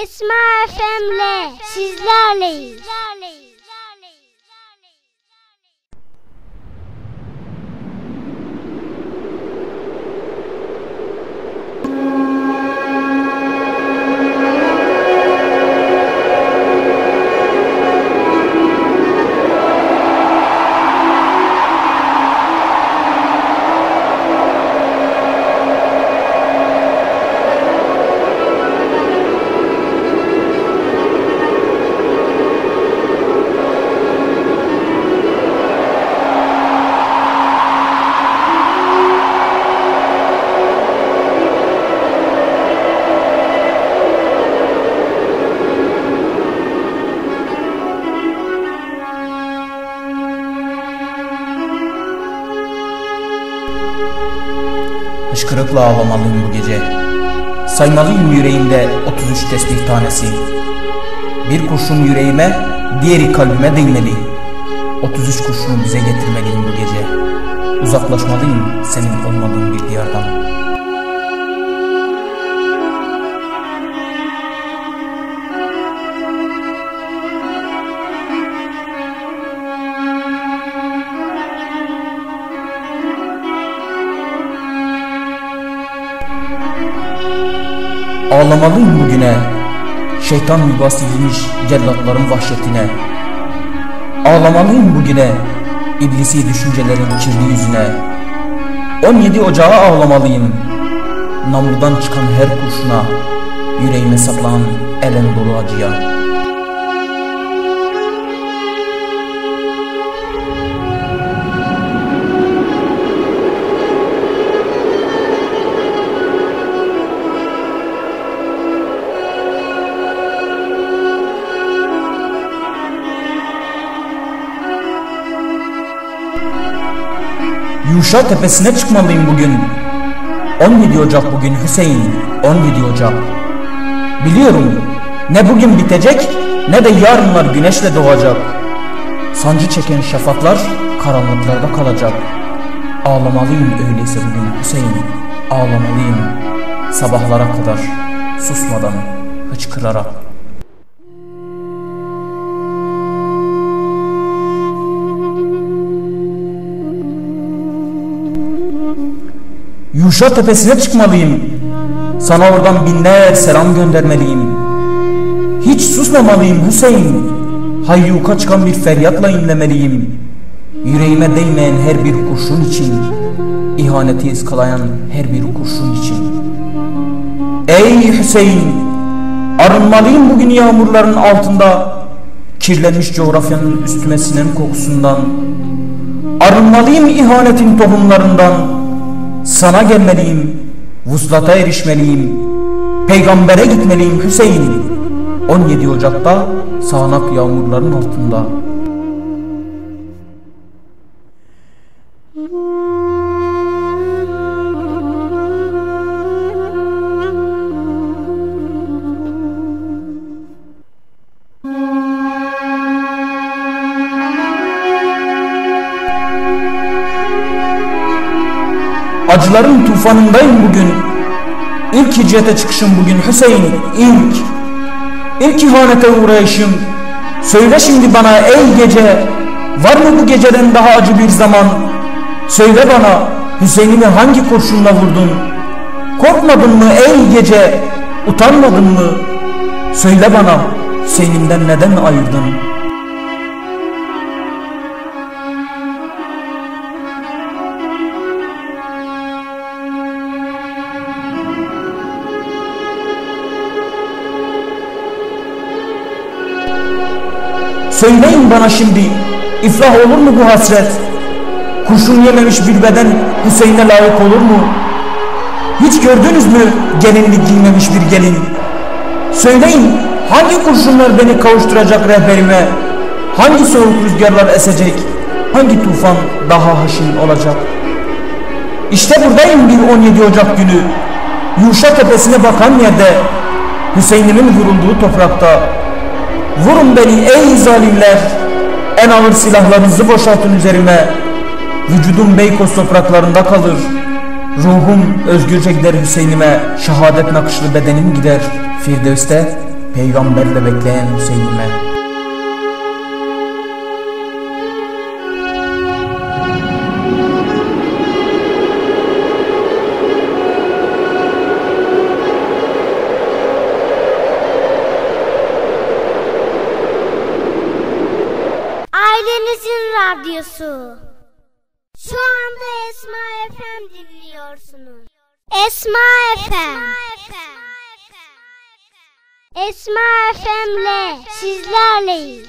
Esma FM'le sizlerleyiz. Hışkırıkla ağlamalıyım bu gece. Saymalıyım yüreğimde 33 tesbih tanesi. Bir kurşun yüreğime, diğeri kalbime değmeli. 33 kurşunu bize getirmeliyim bu gece. Uzaklaşmalıyım senin olmadığın bir diyardan. Ağlamalıyım bugüne Şeytan yuvası girmiş cellatların vahşetine. Ağlamalıyım bugüne İblisi düşüncelerin kirli yüzüne. 17 Ocağı ağlamalıyım. Namludan çıkan her kurşuna Yüreğime saklanan elen dolu acıya Yuşa tepesine çıkmalıyım bugün. 17 Ocak bugün Hüseyin, 17 Ocak. Biliyorum ne bugün bitecek ne de yarınlar güneşle doğacak. Sancı çeken şafaklar karanlıklarda kalacak. Ağlamalıyım öyleyse bugün Hüseyin, ağlamalıyım sabahlara kadar susmadan, hıçkırarak. Yuşa tepesine çıkmalıyım. Sana oradan binler selam göndermeliyim. Hiç susmamalıyım Hüseyin. Hayyuka çıkan bir feryatla inlemeliyim. Yüreğime değmeyen her bir kurşun için. ihaneti ıskalayan her bir kurşun için. Ey Hüseyin! Arınmalıyım bugün yağmurların altında. Kirlenmiş coğrafyanın üstüme sinen kokusundan. Arınmalıyım ihanetin tohumlarından. Sana gelmeliyim, vuslata erişmeliyim, peygambere gitmeliyim Hüseyin. 17 Ocak'ta sağanak yağmurların altında. Acıların tufanındayım bugün. İlk hicrete çıkışım bugün Hüseyin ilk. İlk ihanete uğrayışım. Söyle şimdi bana ey gece var mı bu geceden daha acı bir zaman? Söyle bana Hüseyin'imi hangi kurşunla vurdun? Korkmadın mı ey gece utanmadın mı? Söyle bana Hüseyin'imden neden ayırdın? Söyleyin bana şimdi iflah olur mu bu hasret? Kurşun yememiş bir beden Hüseyin'e layık olur mu? Hiç gördünüz mü gelinlik giymemiş bir gelin? Söyleyin hangi kurşunlar beni kavuşturacak rehberime? Hangi soğuk rüzgarlar esecek? Hangi tufan daha haşin olacak? İşte buradayım bir 17 Ocak günü. Yuşa tepesine bakan yerde Hüseyin'imin vurulduğu toprakta Vurun beni ey zalimler. En ağır silahlarınızı boşaltın üzerime. Vücudum Beykoz topraklarında kalır. Ruhum özgürce gider Hüseyin'ime. Şehadet nakışlı bedenim gider Firdevs'te peygamberle bekleyen Hüseyin'ime. Radyosu. Şu anda Esma FM dinliyorsunuz. Esma FM. Esma FM'le sizlerleyiz.